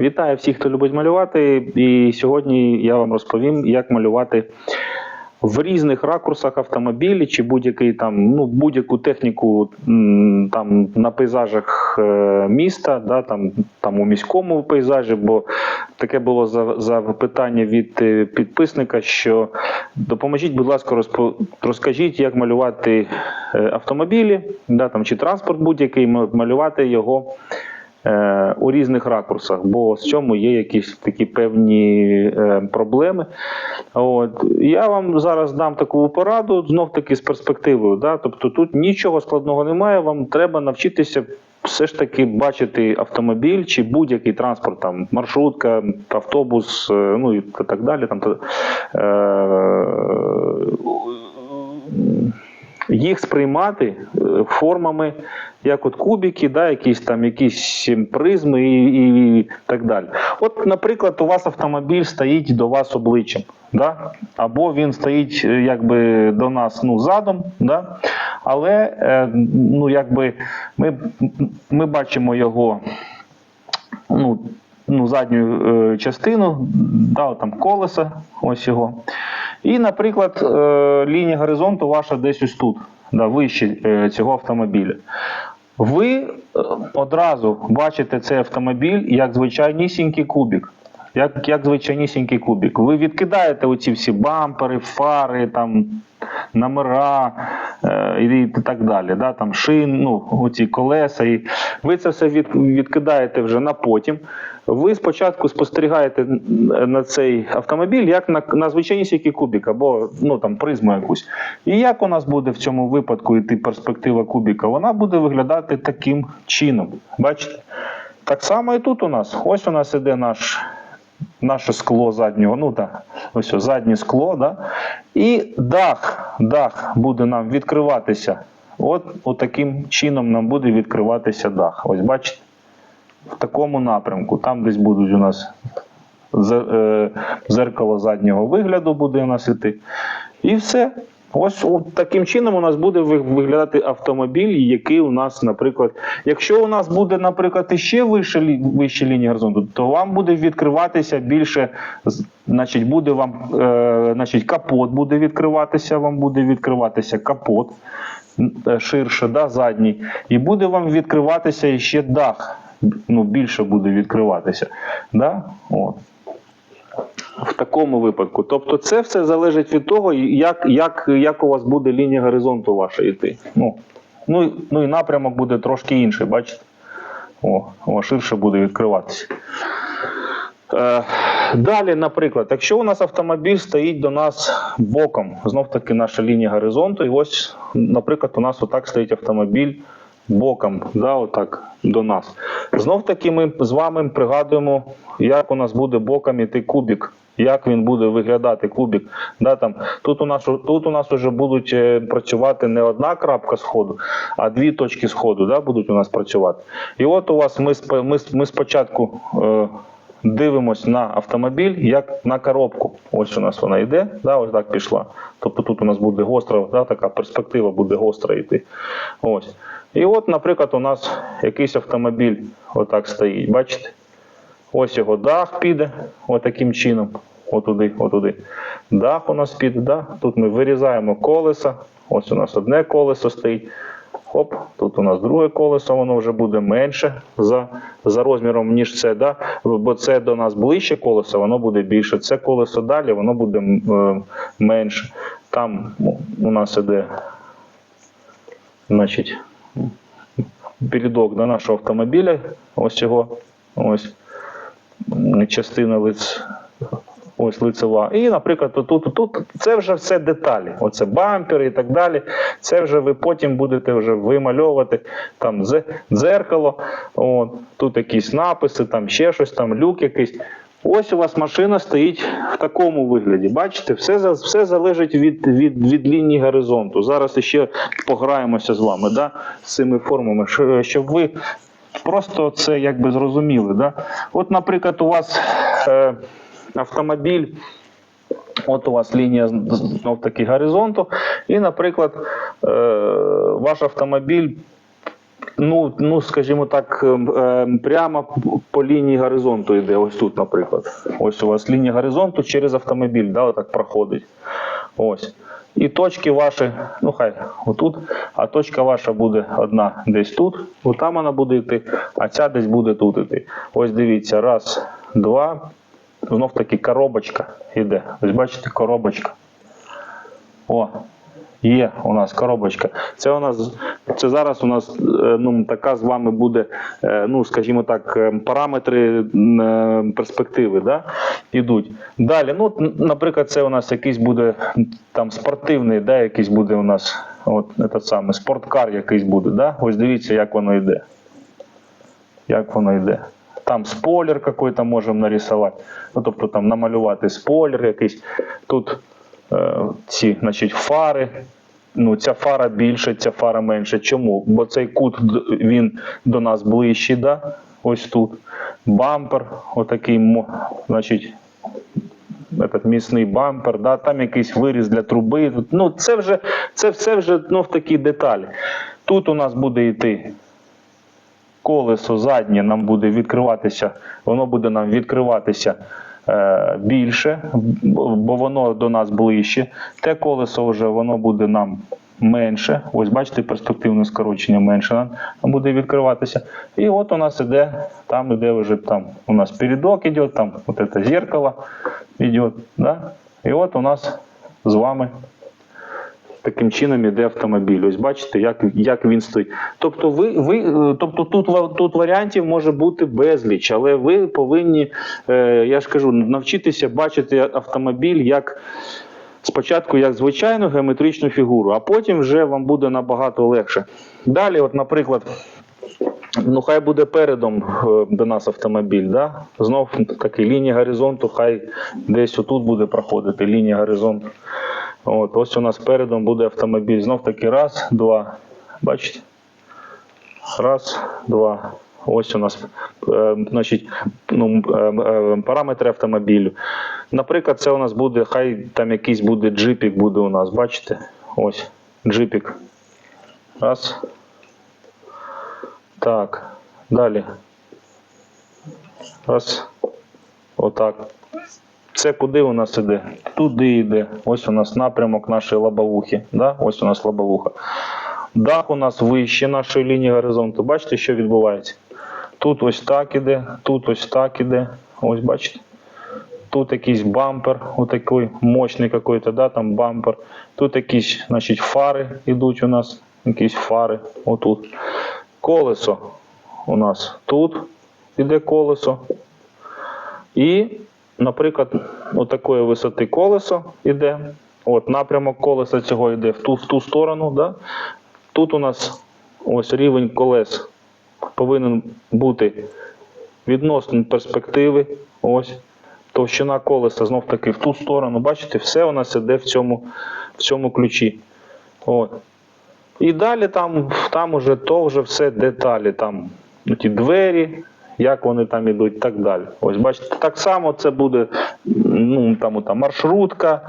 Вітаю всіх, хто любить малювати. І сьогодні я вам розповім, як малювати в різних ракурсах автомобілі чи будь-який там, ну, будь-яку техніку там на пейзажах е, міста, да, там, там у міському пейзажі, бо таке було за- запитання від е, підписника, що допоможіть, будь ласка, розпо- розкажіть, як малювати е, автомобілі, да, там, чи транспорт будь-який, малювати його у різних ракурсах, бо з цьому є якісь такі певні е, проблеми. От я вам зараз дам таку пораду, знов таки з перспективою. Да? Тобто тут нічого складного немає. Вам треба навчитися. Все ж таки бачити автомобіль чи будь-який транспорт, там маршрутка, автобус, е, ну і так далі. Там, та- е, їх сприймати е, формами, як от кубики, да, якісь там якісь призми і, і так далі. От, наприклад, у вас автомобіль стоїть до вас обличчям, да? або він стоїть е, якби до нас ну, задом, да? але е, ну, якби ми, ми бачимо його ну, ну, задню частину, да, там колеса, ось його. І, наприклад, е, лінія горизонту ваша десь ось тут, да, вище е, цього автомобіля. Ви е, одразу бачите цей автомобіль як звичайнісінький кубік. Як, як звичайнісінький кубік. Ви відкидаєте оці всі бампери, фари, там, номера е, і так далі. Да? Там шин, ну, оці колеса. І ви це все від, відкидаєте вже на потім. Ви спочатку спостерігаєте на цей автомобіль як на, на звичайнісінький кубик або ну, там, призму якусь. І як у нас буде в цьому випадку йти перспектива кубіка? Вона буде виглядати таким чином. Бачите? Так само і тут у нас. Ось у нас іде наш наше скло заднього, ну так, ось заднє скло, да? і дах, дах буде нам відкриватися. От, от таким чином нам буде відкриватися дах. Ось бачите? В такому напрямку. Там десь будуть у нас е, зеркало заднього вигляду буде у нас іти. І все. Ось от таким чином у нас буде виглядати автомобіль, який у нас, наприклад, якщо у нас буде, наприклад, іще вище, лі- вище лінії горизонту, то вам буде відкриватися більше, значить, буде вам, е, значить, капот буде відкриватися, вам буде відкриватися капот е, ширше, да, задній, і буде вам відкриватися ще дах. Ну, більше буде відкриватися. Да? От в такому випадку. Тобто, це все залежить від того, як, як, як у вас буде лінія горизонту ваша йти. Ну, ну, ну і напрямок буде трошки інший, бачите? О, о ширше буде відкриватися. Е, далі, наприклад, якщо у нас автомобіль стоїть до нас боком, знов таки наша лінія горизонту, і ось, наприклад, у нас отак стоїть автомобіль боком, да, отак до нас. Знов таки ми з вами пригадуємо, як у нас буде боком іти кубик. Як він буде виглядати кубик? Да, там, тут, у нас, тут у нас вже будуть е, працювати не одна крапка сходу, а дві точки сходу да, будуть у нас працювати. І от у вас ми, ми, ми спочатку е, дивимось на автомобіль як на коробку. Ось у нас вона йде, да, ось так пішла. Тобто тут у нас буде гостра, да, така перспектива буде гостра йти. Ось. І от, наприклад, у нас якийсь автомобіль отак стоїть. Бачите? Ось його дах піде отаким чином. Отуди, отуди. Дах у нас піде, да? тут ми вирізаємо колеса. Ось у нас одне колесо стоїть. Хоп, тут у нас друге колесо, воно вже буде менше за, за розміром, ніж це. Да? Бо це до нас ближче колесо, воно буде більше. Це колесо далі, воно буде е, менше. Там у нас іде, значить, передок до нашого автомобіля. Ось його. Ось частина лиць. Ось лицева. І, наприклад, тут, тут, це вже все деталі. Оце бампери і так далі. Це вже ви потім будете вже вимальовувати там дзеркало, от, тут якісь написи, там ще щось, там люк якийсь. Ось у вас машина стоїть в такому вигляді. Бачите, все, все залежить від, від, від лінії горизонту. Зараз ще пограємося з вами да, з цими формами, щоб ви просто це якби зрозуміли. Да? От, наприклад, у вас е, автомобіль. От у вас лінія знов таки горизонту, і, наприклад, е, ваш автомобіль Ну, ну, скажімо так, ем, ем, прямо по лінії горизонту йде. Ось тут, наприклад. Ось у вас лінія горизонту через автомобіль, да, отак проходить. Ось. І точки ваші, ну хай отут, а точка ваша буде одна десь тут, отам вона буде йти, а ця десь буде тут йти. Ось дивіться, раз, два. Знов таки коробочка йде. Ось бачите, коробочка. О, є у нас коробочка. Це у нас це зараз у нас е, ну, така з вами буде, е, ну скажімо так, е, параметри перспективи, да, ідуть. Далі, ну, наприклад, це у нас якийсь буде там спортивний, да, якийсь буде у нас, от этот самий спорткар якийсь буде, да? Ось дивіться, як воно йде. Як воно йде. Там спойлер какой-то можемо нарисувати. Ну, тобто там намалювати спойлер якийсь. Тут ці, значить, фари. Ну, ця фара більше, ця фара менше. Чому? Бо цей кут він до нас ближчий, да? ось тут. Бампер, отакий, значить, этот місний бампер, да? там якийсь виріз для труби. Ну, це вже, це все вже ну, в такі деталі. Тут у нас буде йти колесо заднє нам буде відкриватися, воно буде нам відкриватися е, більше, бо воно до нас ближче. Те колесо вже воно буде нам менше. Ось бачите, перспективне скорочення менше буде відкриватися. І от у нас іде, там іде вже там у нас передок іде, там от це зеркало іде. Да? І от у нас з вами таким чином іде автомобіль. Ось бачите, як, як він стоїть. Тобто, ви, ви, е, тобто тут, тут варіантів може бути безліч, але ви повинні, е, я ж кажу, навчитися бачити автомобіль як. Спочатку як звичайну геометричну фігуру, а потім вже вам буде набагато легше. Далі, от, наприклад, ну хай буде передом е, до нас автомобіль. Да? Знов таки лінія горизонту, хай десь отут буде проходити лінія горизонту. От, ось у нас передом буде автомобіль. Знов таки раз, два. Бачите? Раз, два. Ось у нас е, значить, ну, е, е, параметри автомобілю. Наприклад, це у нас буде, хай там якийсь буде джипік буде у нас, бачите? Ось, джипік. Раз. Так. Далі. Раз. Отак. Це куди у нас іде? Туди йде. Ось у нас напрямок нашої лобовухи. Да? Ось у нас лобовуха. Дах у нас вище нашої лінії горизонту. Бачите, що відбувається? Тут ось так іде, тут ось так іде. Ось бачите. Тут якийсь бампер, отакий мощний какой-то, да, там бампер. Тут якісь, значить, фари йдуть у нас, якісь фари, отут. Колесо у нас тут іде колесо. І, наприклад, отакої висоти колесо йде. От напрямок колеса цього йде в ту, в ту сторону. Да? Тут у нас ось рівень колес повинен бути відносно перспективи. Ось. Товщина колеса знов таки в ту сторону. Бачите, все у нас іде в цьому, в цьому ключі. От. І далі там, там уже то вже все деталі. Там ті двері, як вони там ідуть, і так далі. Ось бачите, так само це буде ну, там, там, маршрутка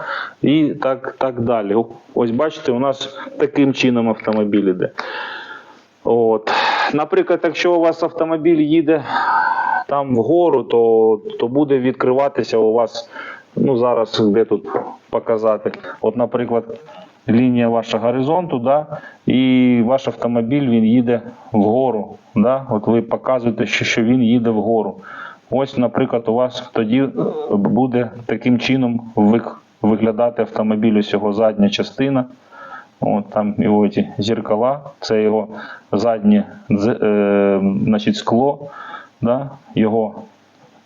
і так, так далі. Ось бачите, у нас таким чином автомобіль іде. От. Наприклад, якщо у вас автомобіль їде там вгору, то, то буде відкриватися у вас, ну зараз де тут показати. От, наприклад, лінія вашого горизонту, да, і ваш автомобіль він їде вгору. Да? От ви показуєте, що, що він їде вгору. Ось, наприклад, у вас тоді е, буде таким чином виглядати автомобіль, ось його задня частина. От там його ці зеркала, це його заднє е, значить, скло, да? його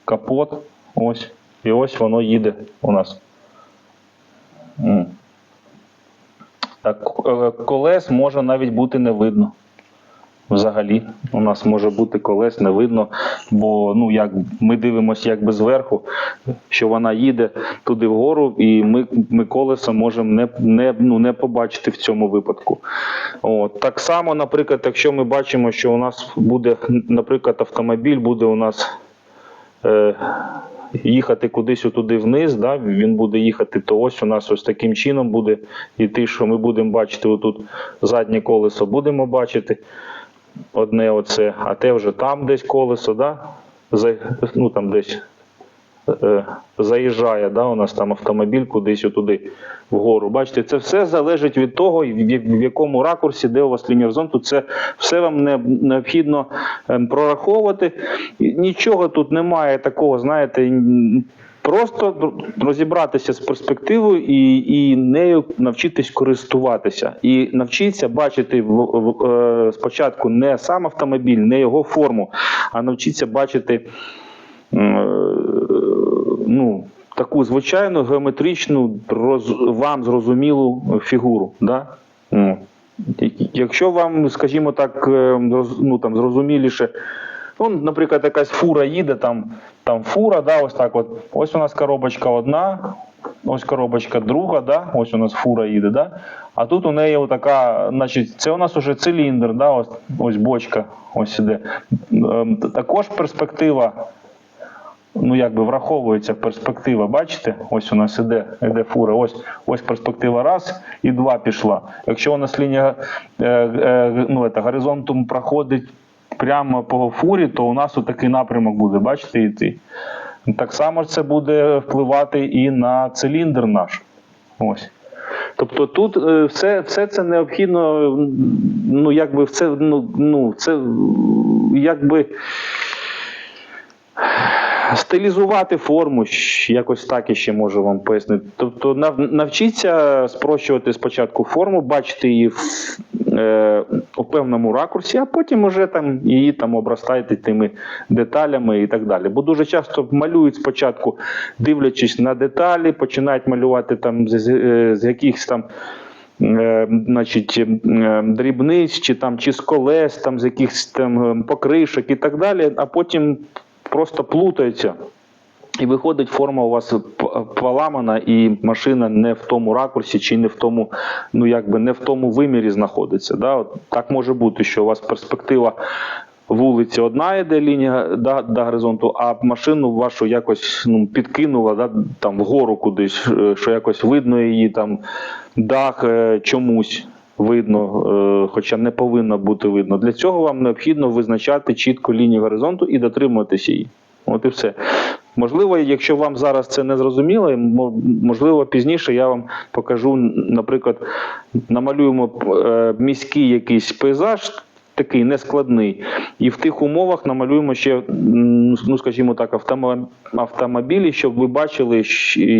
капот. Ось. І ось воно їде у нас. Так, е, колес може навіть бути не видно. Взагалі, у нас може бути колес не видно, бо ну як ми дивимося якби зверху, що вона їде туди вгору, і ми, ми колеса можемо не, не, ну, не побачити в цьому випадку. От. Так само, наприклад, якщо ми бачимо, що у нас буде, наприклад, автомобіль буде у нас е, їхати кудись туди вниз, да, він буде їхати, то ось у нас ось таким чином буде йти, що ми будемо бачити отут заднє колесо, будемо бачити. одне оце, а те вже там десь колесо, да? Ну там десь заїжджає, да, у нас там автомобіль кудись отуди вгору. Бачите, це все залежить від того, в якому ракурсі, де у вас лінія горизонту. Це все вам не необхідно ем, прораховувати. Нічого тут немає такого, знаєте. Просто розібратися з перспективою і, і нею навчитись користуватися. І навчитися бачити в, в, е, спочатку не сам автомобіль, не його форму, а навчитися бачити е, ну, таку звичайну геометричну, роз, вам зрозумілу фігуру. Да? Ну, Якщо вам, скажімо так, е, ну, там, зрозуміліше, ну, наприклад, якась фура їде, там, там фура, да, ось так от. Ось у нас коробочка одна, ось коробочка друга, да, ось у нас фура їде, да? а тут у неї така, значить, це у нас уже циліндр, да, ось, ось бочка, ось іде. Ем, Також перспектива ну якби враховується перспектива. Бачите, ось у нас іде, іде фура. Ось ось перспектива раз і два пішла. Якщо у нас лінія е, е, ну, це, горизонтом проходить прямо по фурі, то у нас такий напрямок буде, бачите, йти. Так само це буде впливати і на циліндр наш. Ось. Тобто тут е, все, все це необхідно, ну якби це, ну, ну це якби стилізувати форму, якось так іще можу вам пояснити. Тобто нав- навчіться спрощувати спочатку форму, бачити її в, е, у певному ракурсі, а потім уже там її там обростайте тими деталями і так далі. Бо дуже часто малюють спочатку, дивлячись на деталі, починають малювати там з, з, е, з якихось там. е, Значить, е, дрібниць, чи там чи з колес, там з якихось там покришок і так далі, а потім просто плутаються. І виходить, форма у вас поламана, і машина не в тому ракурсі, чи не в тому, ну якби не в тому вимірі знаходиться. Да? От так може бути, що у вас перспектива вулиці одна йде лінія до, до горизонту, а машину вашу якось ну, підкинула да, там вгору кудись, е, що якось видно її там дах е, чомусь. Видно, е, хоча не повинно бути видно. Для цього вам необхідно визначати чітко лінію горизонту і дотримуватися її. От і все. Можливо, якщо вам зараз це не зрозуміло, можливо, пізніше я вам покажу, наприклад, намалюємо е, міський якийсь пейзаж. Такий нескладний, і в тих умовах намалюємо ще, ну скажімо так, автомо- автомобілі, щоб ви бачили,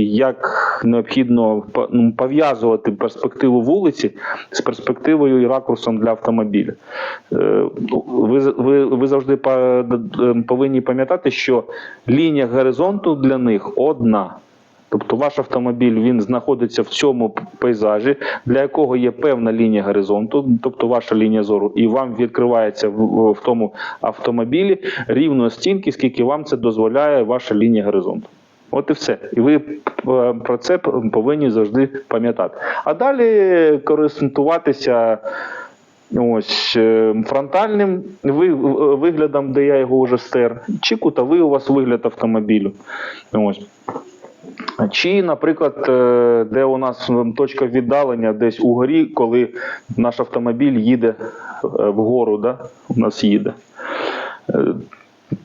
як необхідно ну, пов'язувати перспективу вулиці з перспективою і ракурсом для автомобіля. Е, Ви, ви, ви завжди повинні пам'ятати, що лінія горизонту для них одна. Тобто ваш автомобіль він знаходиться в цьому пейзажі, для якого є певна лінія горизонту, тобто ваша лінія зору, і вам відкривається в, в тому автомобілі рівно стільки, скільки вам це дозволяє ваша лінія горизонту. От і все. І ви е, про це повинні завжди пам'ятати. А далі користуватися ось е, фронтальним виглядом, де я його вже стер, чи кутовий у вас вигляд автомобілю. Ось. Чи, наприклад, е, де у нас точка віддалення десь угорі, коли наш автомобіль їде е, вгору, да? у нас їде. Е,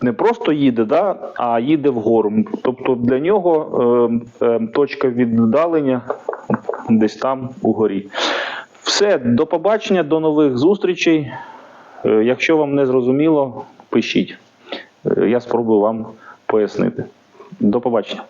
Не просто їде, да? а їде вгору. Тобто для нього е, е, точка віддалення десь там угорі. Все, до побачення, до нових зустрічей. Е, Якщо вам не зрозуміло, пишіть. Е, Я спробую вам пояснити. До побачення.